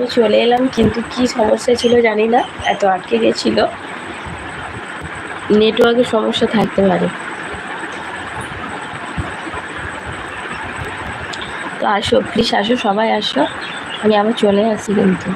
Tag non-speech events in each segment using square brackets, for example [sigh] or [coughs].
আমি চলে এলাম, কিন্তু কি সমস্যা ছিল জানি না। এত আটকে গেছিল। নেটওয়ার্কের সমস্যা থাকতে পারে। তো আসো প্লিজ আসো, সবাই আসো। আমি আবার চলে আসি কিন্তু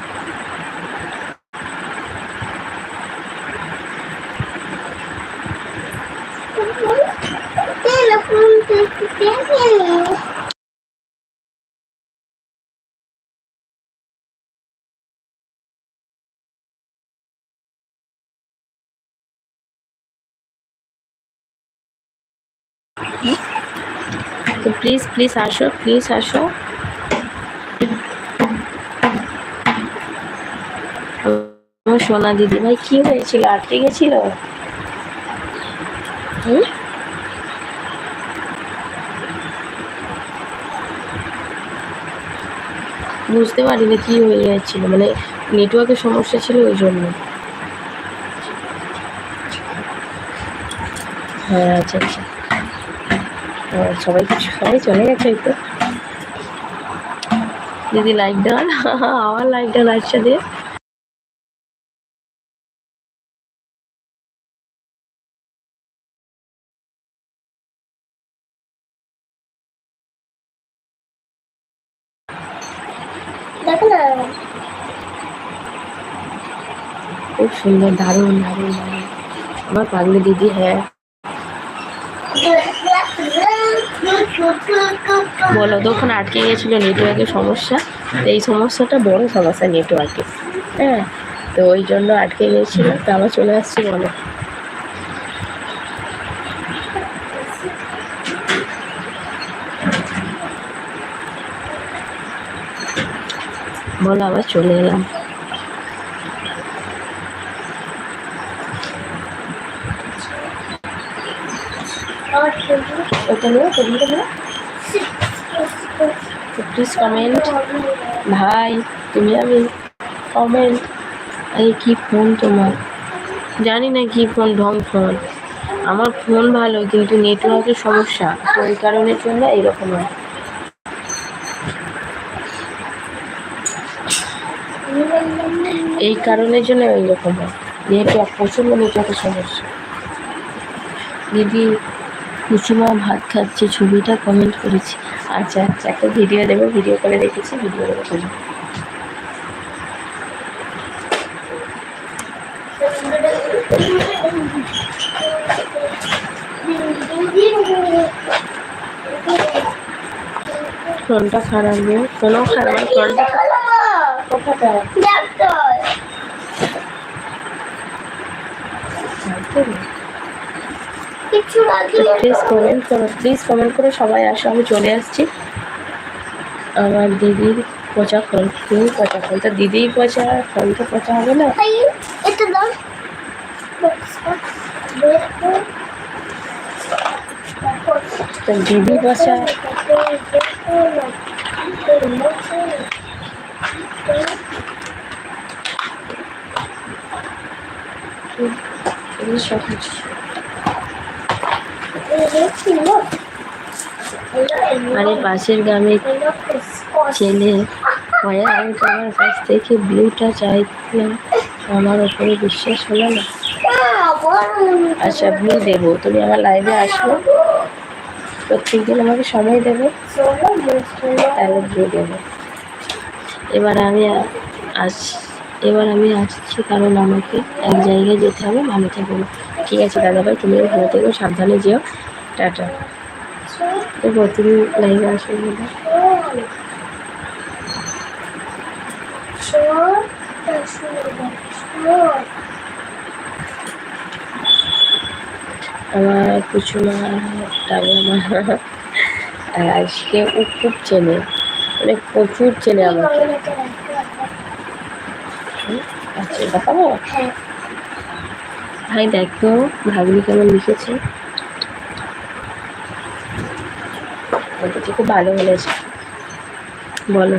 তো প্লিজ প্লিজ আসো প্লিজ আসো সোনা দিদি, ভাই, কি হয়েছিল? আটকে গেছিল? বুঝতে পারিনি কি হয়ে যাচ্ছিল মানে নেটওয়ার্কের সমস্যা ছিল ওই জন্য। হ্যাঁ আচ্ছা আচ্ছা। সবাই সবাই চলে গেছে তো। দিদি লাইক দেওয়ার আমার লাইক দেওয়ার লাইটটা দিয়ে। খুব সুন্দর দারুণ দারুণ দারুণ। আমার পাগলি দিদি হ্যাঁ। বলো, তখন আটকে গেছিল নেটওয়ার্কের সমস্যা। এই সমস্যাটা বড় সমস্যা নেটওয়ার্কে হ্যাঁ তো ওই জন্য আটকে গিয়েছিল। তো আবার চলে আসছি, বলো। বলো, আবার চলে এলাম। ওটা নিয়ে টেবিলটা নিয়ে প্লিজ কমেন্ট ভাই, তুমি আমি কমেন্ট এই কি ফোন তোমার? জানি না কি ফোন ঢং ফোন আমার ফোন ভালো, কিন্তু নেটওয়ার্কের সমস্যা। তো ওই কারণের জন্য এইরকম হয়। এই কারণের জন্য এইরকম হয়। নেটওয়ার্ক প্রচণ্ড নেটওয়ার্কের সমস্যা। দিদি কুসুমা ভাত খাচ্ছে ছবিটা কমেন্ট করেছি। আচ্ছা আচ্ছা একটা ভিডিও দেবো ভিডিও করে রেখেছি ভিডিও দেবো তুমি ফোনটা খারাপ নেই। ফোনও খারাপ ফোনটা কোথাটা প্লিজ কমেন্ট করো প্লিজ কমেন্ট করে সবাই আসো আমি চলে আসছি। আমার দিদির পচা ফোন তুমি পচা ফোন তো দিদিই পচা ফোন তো পচা হবে না? তো দিদি পচা। সব কিছু। আরে পাশের গ্রামে ছেলে ভয়া আমি তোমার কাছ থেকে ব্লুটা চাইছিলাম। আমার ওপরে বিশ্বাস হলো না। আচ্ছা ব্লু দেবো। তুমি আমার লাইভে আসো। প্রত্যেক দিন আমাকে সময় দেবে। তাহলে ব্লু দেবো। এবার আমি আস, এবার আমি আসছি কারণ আমাকে এক জায়গায় যেতে হবে। ভালো থাকব ঠিক আছে, দাদাভাই, তুমিও ভালো থেকো। সাবধানে যেও। টাটা। তো তুমি লাইভে আসো আমার কিছু টাকা আর আজকে ও খুব চেনে। মানে প্রচুর চেনে আমাকে। আচ্ছা দেখাবো ভাই দেখো ভাগ্নি কেমন লিখেছে। ওটা খুব ভালো বলেছে বলো।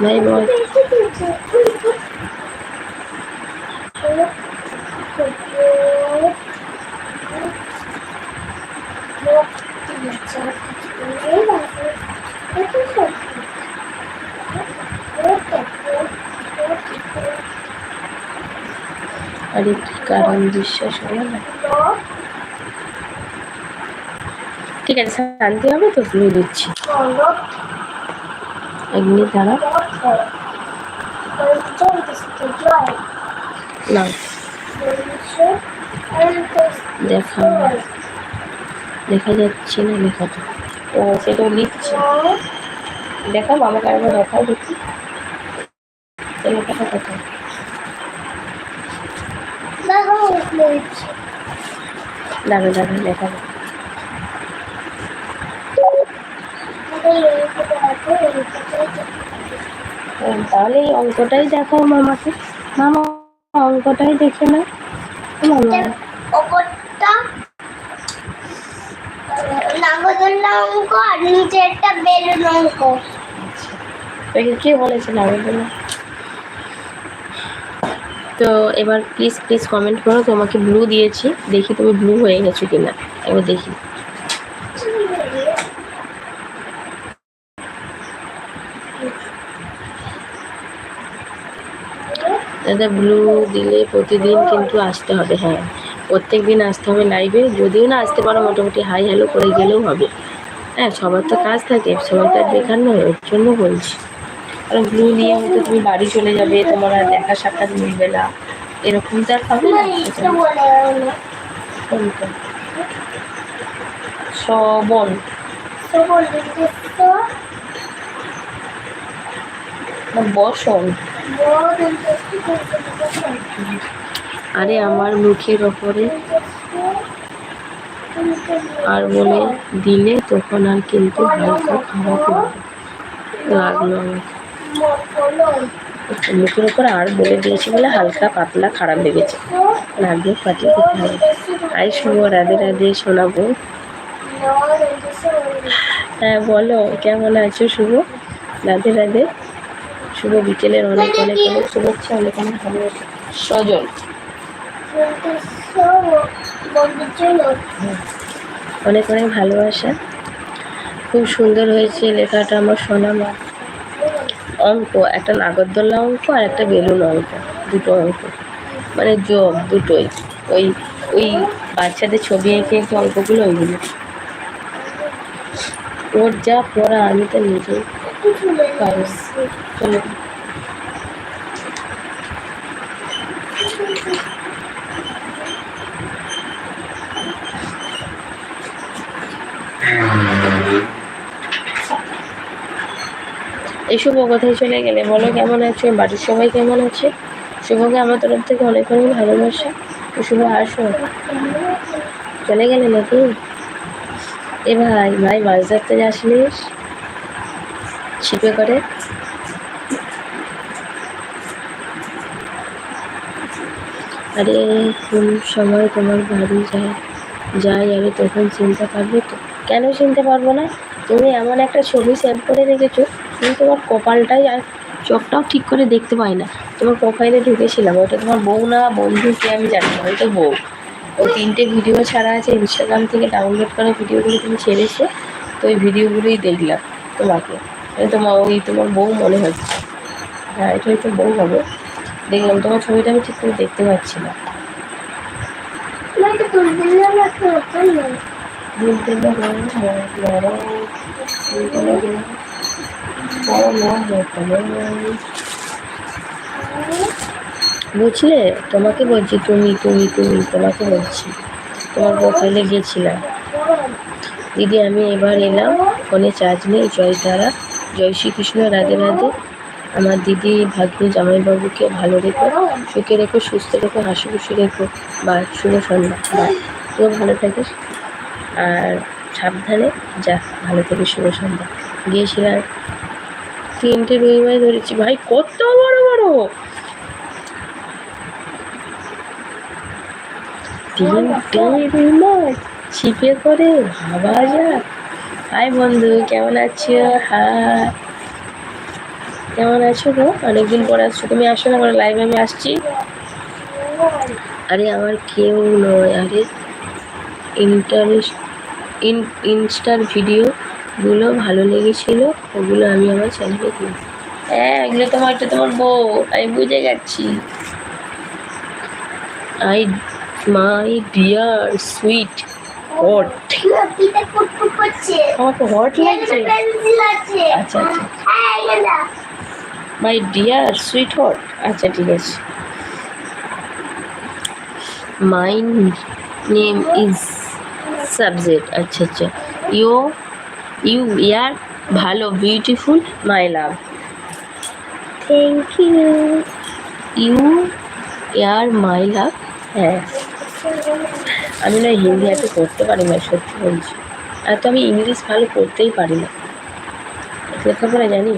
ভাই বল। কারণ বিশ্বাস হলো না। ঠিক আছে, শান্তি হবে তো ব্লু দিচ্ছি। মিনিট দাঁড়া না দেখা দেখা যাচ্ছে না লেখাটা ও সেটা লিখছে দেখাও আমাকে আরেকবার দেখাও দেখি। লেখাটা কোথায় দাঁড়া দাঁড়া ও, তাহলে এই অঙ্কটাই দেখাও মামাকে। মামা অঙ্কটাই দেখে না অঙ্ক আর নিচেরটা বেলুন অঙ্ক। তোকে কে বলেছে না বলে তো এবার প্লিজ প্লিজ কমেন্ট করো, তোমাকে ব্লু দিয়েছি। দেখি তুমি ব্লু হয়ে গেছো কিনা। এবার দেখি। দাদা ব্লু দিলে প্রতিদিন কিন্তু আসতে হবে হ্যাঁ। প্রত্যেক দিন আসতে হবে লাইভে যদিও না আসতে পারো, মোটামুটি হাই হ্যালো করে গেলেও হবে। হ্যাঁ সবার তো কাজ থাকে, সবাই তো আর বেকার নয়, ওর জন্য বলছি। কারণ ব্লু নিয়ে হয়তো তুমি বাড়ি চলে যাবে, তোমার আর দেখা সাক্ষাৎ মিলবে না। এরকম তো আর হবে গেলো বসন। আরে আমার মুখের ওপরে। আর বলে, দিলে তখন আর কিন্তু হালকা লাগবে লাগল আমার মুখের ওপর আর বলে দিয়েছি বলে হালকা পাতলা খারাপ লেগেছে। লাগবে পাঠিয়ে দিতে হবে। আই শুভ রাধে রাধে শোনাবো হ্যাঁ বলো কেমন আছো শুভ? রাধে রাধে। শুভ বিকেলের অনেক অনেক অনেক শুভেচ্ছা অনেক অনেক ভালোবাসা। সজল। অনেক অনেক ভালোবাসা। খুব সুন্দর হয়েছে লেখাটা আমার শোনা মা অঙ্ক, একটা নাগরদোল্লা অঙ্ক আর একটা বেলুন অঙ্ক, দুটো অঙ্ক। মানে যোগ দুটোই। ওই ওই বাচ্চাদের ছবি এঁকে এঁকে অঙ্কগুলো ওইগুলো। ওর যা পড়া, আমি তো নিজেই চলো। শুভ কোথায় চলে গেলে বলো, কেমন আছো? বাড়ির সবাই কেমন আছে? শুভকে আমার তরফ থেকে অনেক অনেক ভালোবাসা। তো শুভ, আসো। চলে গেলে নাকি এ ভাই ভাই মাছ ধরতে যাসনিস? ছিপে করে? আরে, কোন সময় তোমার বাড়ি যায়, যাই, আমি তখন চিনতে পারব তো। কেন চিনতে পারব না? তুমি এমন একটা ছবি সেভ করে রেখেছো। তুমি তোমার কপালটাই আর চোখটাও ঠিক করে দেখতে পাই না তোমার প্রোফাইলে ঢুকেছিলাম ওটা তোমার বউ না বন্ধু কে আমি জানি না হয়তো বউ ওই তিনটে ভিডিও ছাড়া আছে ইনস্টাগ্রাম থেকে ডাউনলোড করা ভিডিওগুলো তুমি ছেড়েছো তো ওই ভিডিওগুলোই দেখলাম তোমাকে মানে তোমার ওই তোমার বউ মনে হচ্ছে হ্যাঁ এটা হয়তো বউ হবে দেখলাম তোমার ছবিটা আমি ঠিক করে দেখতে পাচ্ছি না পারো, বড়, বলতে পারো, বড় নয়, বলতে পারো। বুঝলে তোমাকে বলছি, তুমি তুমি তুমি, তোমাকে বলছি। তোমার প্রোফাইলে গিয়েছিলাম। দিদি, আমি এবার এলাম, ফোনে চার্জ নেই জয় তারা জয় শ্রীকৃষ্ণ, রাধে রাধে। আমার দিদি, ভাগ্নি, জামাইবাবুকে ভালো রেখো, সুখে রেখো, সুস্থ রেখো, হাসি খুশি রেখো, বা শুভ সন্ধ্যা। বা তুইও ভালো থাকিস। আর সাবধানে যা, ভালো থাকিস, শুভ সন্ধ্যা। গিয়েছিলাম তিনটে রুই মাছ ধরেছি। ভাই কত বড় বড়! তিনটে রুই মাছ ছিপে করে ভাবা যাক হাই বন্ধু কেমন আছো? হাই। কেমন আছো গো? অনেকদিন পর আসছো। তুমি আসো না আমার লাইভে আমি আসছি। আরে আমার কেউ নয়। আরে ইন্টারেস্ট ইন ইনস্টার ভিডিওগুলো ভালো লেগেছিলো ওগুলো আমি আমার চ্যানেলে দিই হ্যাঁ এগুলো তোমার এটা তোমার বউ আমি বুঝে গেছি। I my dear sweet hot আমাকে হট লাগছে। আচ্ছা আচ্ছা মাই ডিয়ার সুইট হট আচ্ছা ঠিক আছে। মাই নেম ইজ সাবজেক্ট আচ্ছা আচ্ছা। ইউ ইউ ইয়ার ভালো beautiful my love thank you you year my love হ্যাঁ আমি না হিন্দি এত পড়তে পারি না সত্যি বলছি। আর তো আমি ইংলিশ ভালো পড়তেই পারি না। লেখাপড়া জানি?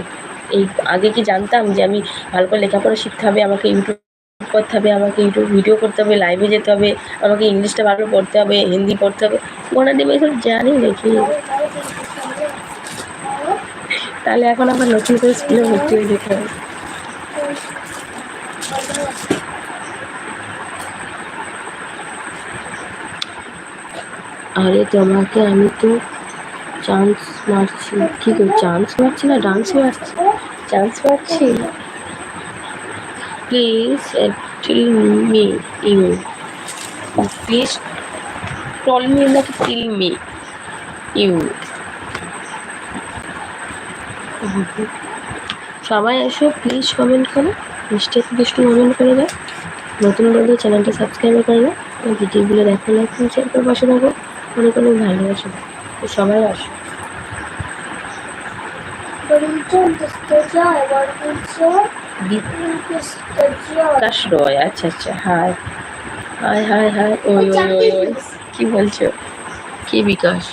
এই আগে কি জানতাম যে আমি ভালো করে লেখাপড়া শিখতে হবে আমাকে ইউটিউব করতে হবে আমাকে ইউটিউব ভিডিও করতে হবে লাইভে যেতে হবে আমাকে ইংলিশটা ভালো পড়তে হবে হিন্দি পড়তে হবে গোনা দেবে এসব জানি নাকি তাহলে এখন আমার নতুন করে স্কুলে ভর্তি হয়ে যেতে হবে। আরে তোমাকে আমি তো চান্স মারছি। কি করে চান্স মারছি না ডান্স মারছি? চান্স মারছি? Please tell me you please tell me নাকি টিল মি ইউ সবাই এসো প্লিজ কমেন্ট করো মিষ্টি একটু কমেন্ট করে দাও। নতুন বন্ধু চ্যানেলটা সাবস্ক্রাইব করে দাও ভিডিওগুলো দেখো লাইক শেয়ার করে পাশে থাকো। অনেক অনেক ভালোবাসো। তো সবাই আসো। রয় আচ্ছা আচ্ছা বলছো? কি বিকাশ?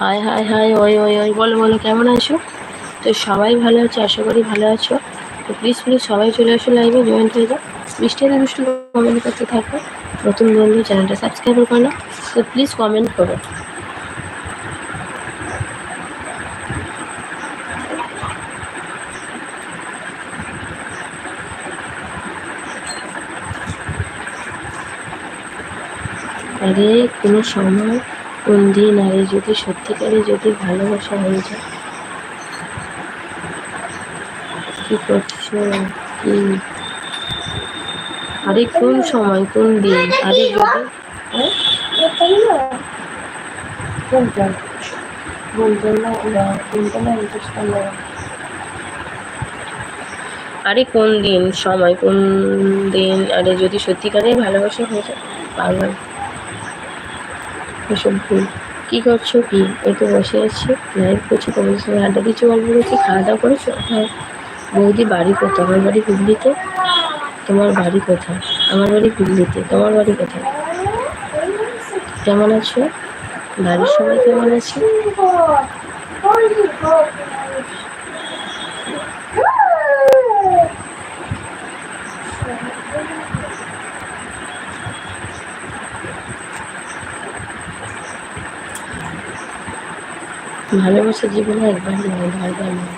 হাই হাই হাই, ওই ওই ওই, বলো বলো, কেমন আছো? তো সবাই ভালো আছো, আশা করি ভালো আছো। তো প্লিজ প্লিজ সবাই চলে আসো লাইভে জয়েন হয়ে যাও। মিষ্টি মিষ্টি কমেন্ট করতে থাকো। নতুন বন্ধু চ্যানেলটা সাবস্ক্রাইব করো। তো প্লিজ কমেন্ট করো। আরে, কোনো সময় কোন দিন আরে, যদি সত্যিকারে যদি ভালোবাসা হয়ে যায়। কি করছ? কি? আরে, কোন সময়, কোন দিন? আরে, যদি হ্যাঁ? আরে, কোন দিন? সময়, কোন দিন? আরে, যদি সত্যিকারে ভালোবাসা হয়ে যায়, পাগল। এসব ভুল কী করছ? কি? এই তো বসে আছি। লাইভ করছি, তোমাদের আড্ডা দিচ্ছি, গল্প করছি, খাওয়া দাওয়া করেছ? হ্যাঁ। বৌদি বাড়ি কোথায়? আমার বাড়ি হুগলিতে। তোমার বাড়ি কোথায়? আমার বাড়ি হুগলিতে। তোমার বাড়ি কোথায়? কেমন আছো? বাড়ির সবাই কেমন আছে? ভালোবাসা জীবনে একবার নয় বারবার নয়।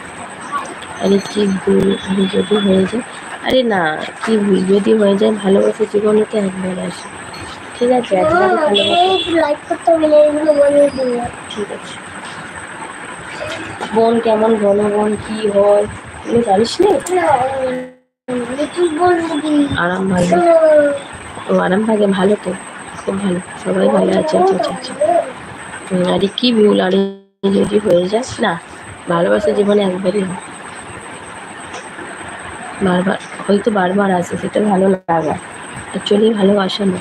আরে কি ভুল আরে যদি হয়ে যায় আরে না কি ভুল যদি হয়ে যায় ভালোবাসা জীবনে তো একবার আসে। ঠিক আছে একবার ঠিক আছে। বোন কেমন বলো বোন কি হয়? এগুলো জানিস না? আরাম ভালো। ও আরাম ভাগে ভালো তো খুব ভালো। সবাই ভালো আছে আচ্ছা আচ্ছা আচ্ছা। আরে কি ভুল আরে যদি হয়ে যাস না, ভালোবাসা জীবনে একবারই হয়। বারবার, হয়তো বারবার আসে সেটা ভালো লাগা। অ্যাকচুয়ালি ভালোবাসা না।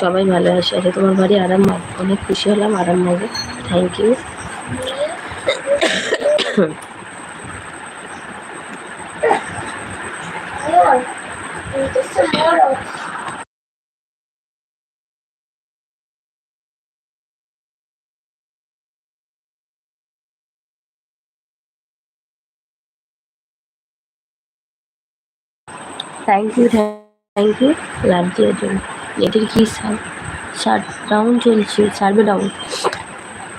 সবাই ভালো আসে, আরে তোমার বাড়ি আরামবাগ। অনেক খুশি হলাম আরামবাগে। Thank you [coughs] thank you thank you love দেওয়ার জন্য নেটের কী কি শার্ট ডাউন চলছে সার্ভে ডাউন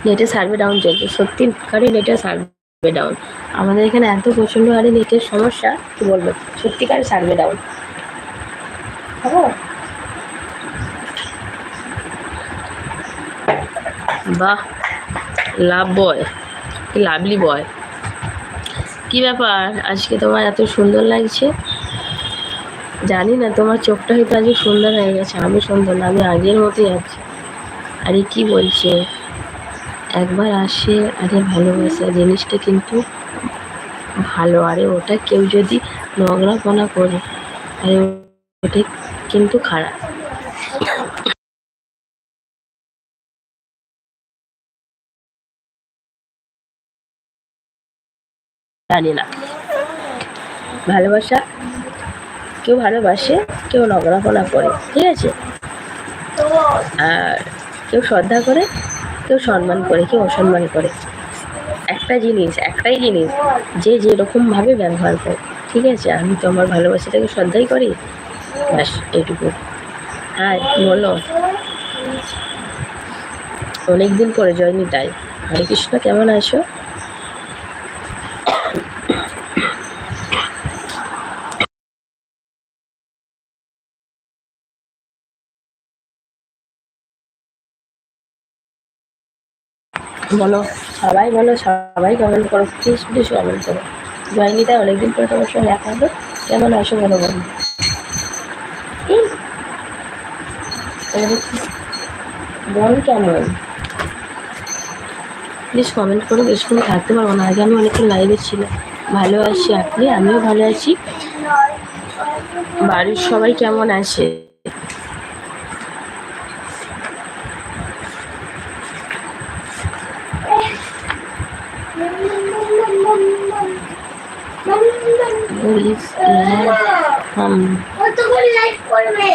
নেটের সার্ভে ডাউন চলছে সত্যি কারই নেটের সার্ভে ডাউন আমাদের এখানে এত প্রচণ্ড হারে নেটের সমস্যা, কি বলব? সত্যিকার সার্ভে ডাউন বাহ লাভ বয় লাভলি বয় কি ব্যাপার? আজকে তোমার এত সুন্দর লাগছে। জানি না, তোমার চোখটা হয়তো আজকে সুন্দর হয়ে গেছে, আমি সুন্দর না, আমি আগের মতোই আছি। আরে কি বলছে? একবার আসে, আরে ভালোবাসা জিনিসটা কিন্তু ভালো। আরে ওটা কেউ যদি নোংরাপনা করে, আরে ওটা কিন্তু খারাপ। জানি না। ভালোবাসা কেউ ভালোবাসে, কেউ নোংরাপনা করে, ঠিক আছে? আর কেউ শ্রদ্ধা করে, কেউ সম্মান করে, কেউ অসম্মান করে। একটা জিনিস, একটাই জিনিস, যে যেরকমভাবে ব্যবহার করে, ঠিক আছে? আমি তো আমার ভালোবাসাটাকে শ্রদ্ধাই করি। ব্যাস এটুকু হ্যাঁ বলো, অনেকদিন পরে জয়নি তাই। হরে কৃষ্ণ, কেমন আছো? বলো, সবাই বলো, সবাই কমেন্ট করো প্লিজ প্লিজ কমেন্ট করো। জয়নিতা, অনেকদিন পরে তোমার সঙ্গে দেখা হলো কেমন আছো বলো বলো? বোন কেমন? প্লিজ কমেন্ট করো বেশিক্ষণ থাকতে পারব না। আগে আমি অনেকক্ষণ লাইভে ছিলাম। ভালো আছি আপনি? আমিও ভালো আছি। বাড়ির সবাই কেমন আছে বলিস হুম কতক্ষণ লাইক করবে?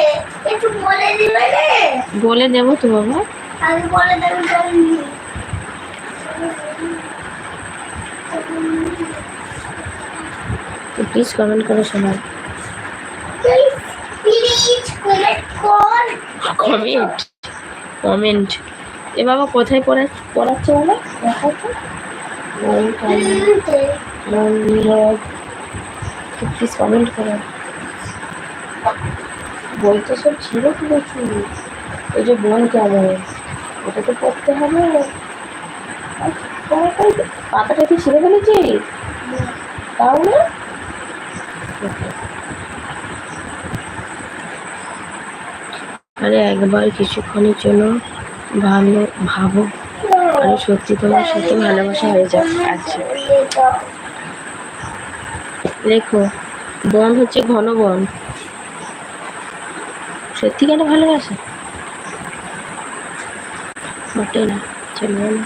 একটু বলে দিবে রে। বলে দেবো তো বাবা। আমি বলে দেবো জলদি তো প্লিজ কমেন্ট করো সবাই। প্লিজ কমেন্ট কর। কমেন্ট কমেন্ট এ বাবা কোথায় পড়া পড়াচ্ছে বাবা? দেখাও তো প্লিজ কমেন্ট করো। বই সব ছিল কি দেখি এই যে বোন কেমন? ওটা তো পড়তে হবে। পাতাটা কি ছিঁড়ে ফেলেছি? তাও না আরে একবার কিছুক্ষণের জন্য ভালো ভাবো। আরে সত্যি তোমার সত্যি ভালোবাসা হয়ে যাবে আচ্ছা। দেখো বন হচ্ছে ঘন বন। সত্যিকারে ভালোবাসে? মোটেই না, চলবে না।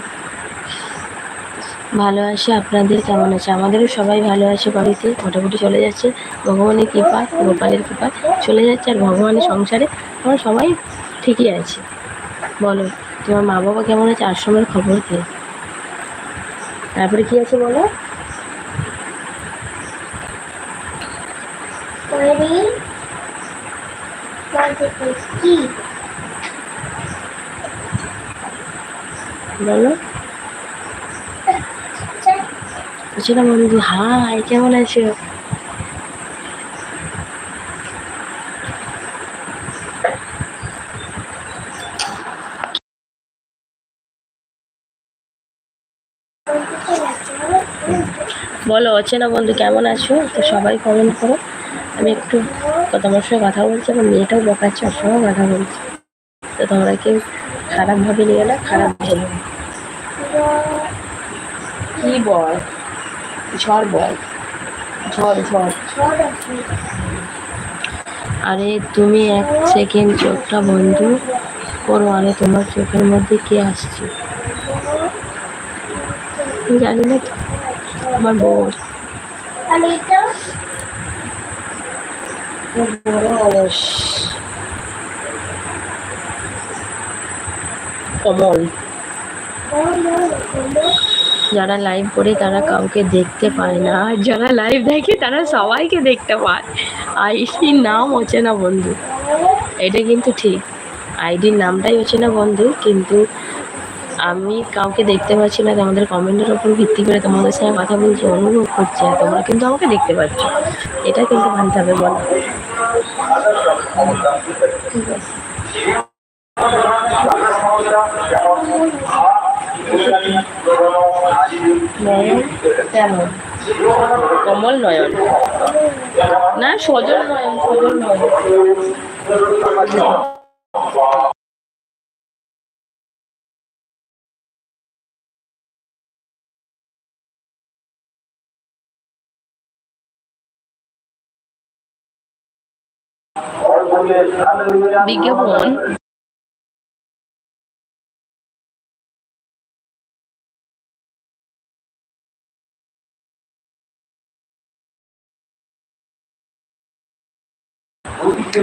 ভালো আছে আপনাদের, কেমন আছে? আমাদেরও সবাই ভালো আছে বাড়িতে, মোটামুটি চলে যাচ্ছে। ভগবানের কৃপা গোপালের কৃপা চলে যাচ্ছে আর ভগবানের সংসারে আমরা সবাই ঠিকই আছে। বলো, তোমার মা বাবা কেমন আছে? আশ্রমের খবর কে? তারপরে কি আছে বলো তৈরি বলো। না বন্ধু হাই, কেমন আছো? বলো, অচেনা বন্ধু, কেমন আছো? তো সবাই কমেন্ট করো। আমি একটু তোমার সঙ্গে কথা বলছি আমার মেয়েটাও বকাচ্ছে ওর সঙ্গেও কথা বলছি। তো তোমরা কেউ খারাপভাবে নিয়ে না খারাপ ভেবে না। কি বল? ঝড় বল। ঝড় ঝড়। আরে তুমি এক সেকেন্ড চোখটা বন্ধ করো আরে তোমার চোখের মধ্যে কে আসছে? জানি না তো। আমার বউ অলস কমল যারা লাইভ করে তারা কাউকে দেখতে পায় না। আর যারা লাইভ দেখে তারা সবাইকে দেখতে পায়। আইডির নাম হচ্ছে না বন্ধু। এটা কিন্তু ঠিক। আইডির নামটাই হচ্ছে না বন্ধু, কিন্তু আমি কাউকে দেখতে পাচ্ছি না তোমাদের কমেন্টের ওপর ভিত্তি করে তোমাদের সঙ্গে কথা বলছি অনুভব করছি তোমরা কিন্তু আমাকে দেখতে পাচ্ছ। এটা কিন্তু মানতে হবে বলো। ঠিক আছে কমল নয়ন না সজল নয়ন সজল নয়ন বিজ্ঞাপন।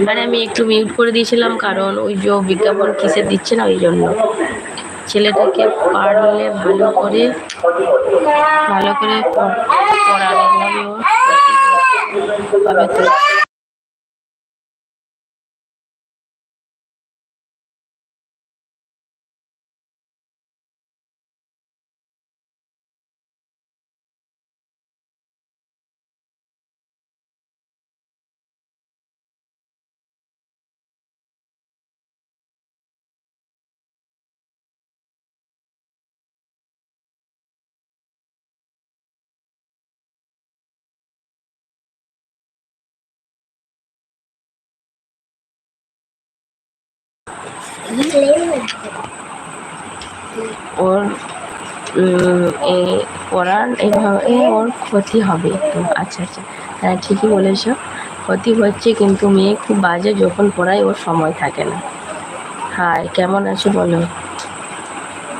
মানে আমি একটু মিউট করে দিয়েছিলাম কারণ ওই যে বিজ্ঞাপন কিসের দিচ্ছে না ওই জন্য। ছেলেটাকে পারলে ভালো করে ভালো করে পড়- পড়ানো হবে ওর তো ওর পড়ার এভাবে ওর ক্ষতি হবে একটু। আচ্ছা আচ্ছা। হ্যাঁ ঠিকই বলেছ। ক্ষতি হচ্ছে কিন্তু মেয়ে খুব বাজে যখন পড়ায় ওর সময় থাকে না। হাই, কেমন আছো বলো?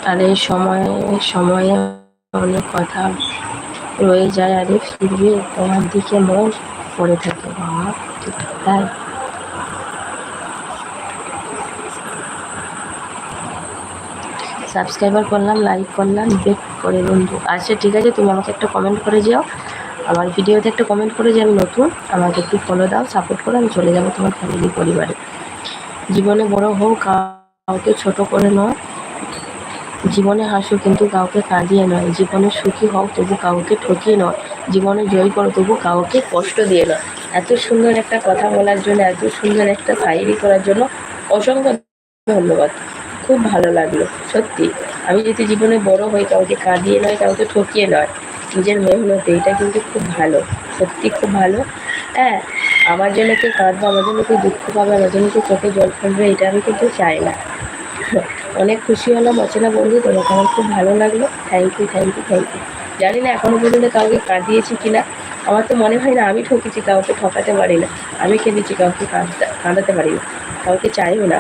আর, সময়ে সময়ে অনেক কথা রয়ে যায়। আরে, ফিরবে তোমার দিকে মন পড়ে থাকে। বাবা তাই। সাবস্ক্রাইবার করলাম লাইক করলাম বেক করে বন্ধু। আচ্ছা ঠিক আছে, তুমি আমাকে একটা কমেন্ট করে যাও। আমার ভিডিওতে একটা কমেন্ট করে যে আমি নতুন, আমাকে একটু ফলো দাও সাপোর্ট করো, আমি চলে যাব তোমার ফ্যামিলি পরিবারে। জীবনে বড় হোক, কাউকে ছোট করে নয় জীবনে হাসো, কিন্তু কাউকে কাঁদিয়ে নয়। জীবনে সুখী হও, তবু কাউকে ঠকিয়ে নয়। জীবনে জয় করো, তবু কাউকে কষ্ট দিয়ে নয়। এত সুন্দর একটা কথা বলার জন্য, এত সুন্দর একটা শায়েরি করার জন্য অসংখ্য ধন্যবাদ। খুব ভালো লাগল, সত্যি। আমি যদি জীবনে বড় হই, কাউকে কাঁদিয়ে নয়, কাউকে ঠকিয়ে নয়, নিজের মেহনতে এটা কিন্তু খুব ভালো, সত্যি খুব ভালো। হ্যাঁ আমার জন্য কেউ কাঁদবে, আমার জন্য কেউ দুঃখ পাবে, আমার জন্য কেউ চোখে জল ফেলবে, এটা আমি কিন্তু চাই না। অনেক খুশি হলাম, অচেনা বন্ধু, তোমাকে আমার খুব ভালো লাগল। Thank you thank you thank you জানি না এখনও পর্যন্ত কাউকে কাঁদিয়েছি কিনা, আমার তো মনে হয় না আমি ঠকেছি, কাউকে ঠকাতে পারি না, আমি কেঁদেছি কাউকে কাঁদতে, কাঁদাতে পারি না, কাউকে চাইও না।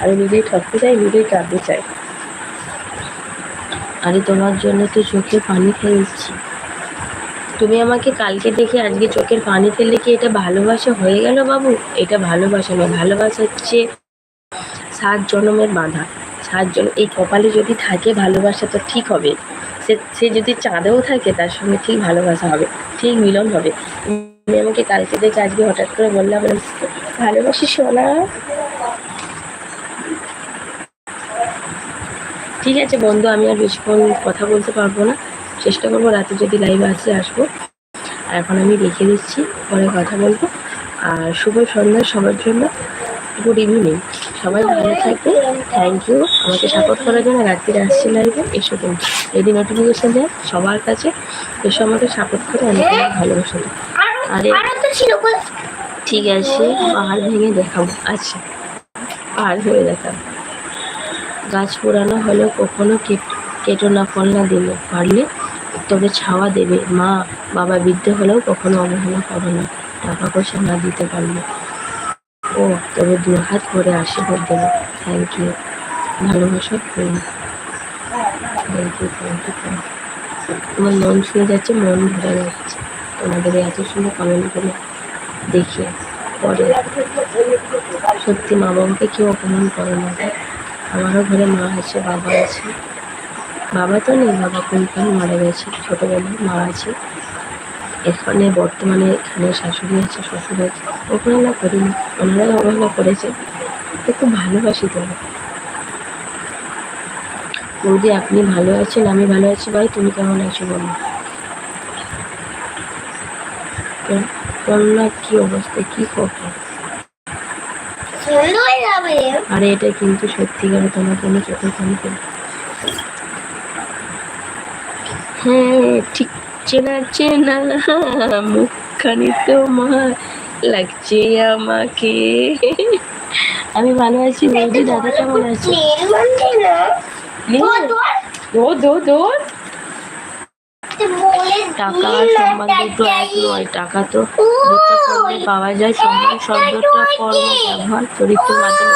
আমি নিজেই ঠকতে চাই, নিজেই কাঁদতে চাই। আরে তোমার জন্য তো চোখে পানি ফেলছি। তুমি আমাকে কালকে দেখে আজকে চোখের পানি ফেললে কি এটা ভালোবাসা হয়ে গেল বাবু? এটা ভালোবাসা নয়, ভালোবাসা হচ্ছে সাত জন্মের বাঁধা। সাত জন্ম এই কপালে যদি থাকে ভালোবাসা তো ঠিক হবে। সে সে যদি চাঁদেও থাকে তার সঙ্গে ঠিক ভালোবাসা হবে, ঠিক মিলন হবে। তুমি আমাকে কালকে দেখে আজকে হঠাৎ করে বললাম, ভালোবাসি সোনা। ঠিক আছে বন্ধু, আমি আর বেশিক্ষণ কথা বলতে পারব না। চেষ্টা করব রাতে যদি লাইভে আসলে আসব। আর এখন আমি রেখে দিচ্ছি পরে কথা বলব। আর শুভ সন্ধ্যা সবার জন্য। গুড ইভিনিং সবাই ভালো থাকবে। থ্যাংক ইউ আমাকে সাপোর্ট করার জন্য রাত্রিরে আসছি লাইভে এসো কিন্তু যদি নোটিফিকেশান দেয় সবার কাছে। এসো আমাকে সাপোর্ট করে, আমি তোমার ভালোবাসা। আরে? ঠিক আছে পাহাড় ভেঙে দেখাবো। আচ্ছা। পাহাড় ভেঙে দেখাবো। গাছ পুরানো হলেও কখনো কেটো না, ফল না দিলে পারলে তবে ছাওয়া দেবে। মা, বাবা বৃদ্ধ হলেও কখনো অবহেলা করো না টাকা পয়সা না দিতে পারলে। ও, তবে দু হাত করে আশীর্বাদ দেবে। থ্যাংক ইউ ভালোবাসা প্রেম। Thank you thank you thank তোমার মন ছুঁয়ে যাচ্ছে, মন ভরে যাচ্ছে। তোমাদের এত সুন্দর কমেন্টগুলো দেখে পরে সত্যি মা বাবাকে কেউ অপমান করে না। আমারও ঘরে মা আছে, বাবা আছে। বাবা তো নেই, বাবা কোনখানে মারা গেছে? ছোটোবেলায় মা আছে। এখানে বর্তমানে এখানে শাশুড়ি আছে, শ্বশুর আছে। অবহেলা করিনি, ওনারাই অবহেলা করেছে। তো খুব ভালোবাসি তোমার বৌদি, আপনি ভালো আছেন, আমি ভালো আছি, ভাই, তুমি কেমন আছো বলো? কন্যা কি অবস্থা, কি যাবে আরে এটা কিন্তু সত্যিকারে তোমার জন্য চোখের পানি ফেলে হ্যাঁ ঠিক চেনা চেনা মুখখানি তোমার লাগছে আমাকে। আমি ভালো আছি বৌদি দাদা কেমন আছে? প্লেন মানছে না? ও তোর দো দো দো বলে টাকা না সম্মান দুটো এক নয়, টাকা তো পাওয়া যায় সম্মান শব্দটা কর্ম ব্যবহার, চরিত্র মাধ্যমে।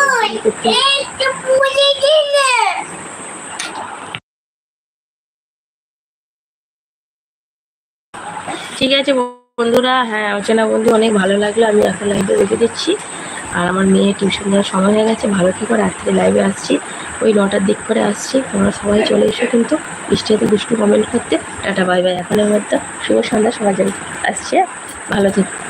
ঠিক আছে বন্ধুরা হ্যাঁ অচেনা বন্ধু, অনেক ভালো লাগল, আমি এখন লাইভে রেখে দিচ্ছি আর আমার মেয়ে টিউশন দেওয়ার সময় হয়ে গেছে, ভালো থেকে, রাত্রে লাইভে আসছি ওই নটার দিক করে আসছি। তোমরা সবাই চলে এসো কিন্তু বৃষ্টিতে দুষ্টু কমেন্ট করতে। টাটা বাই বাই এখনের মধ্যে শুভ সন্ধ্যা, সবাই আসছে। ভালো থেকো।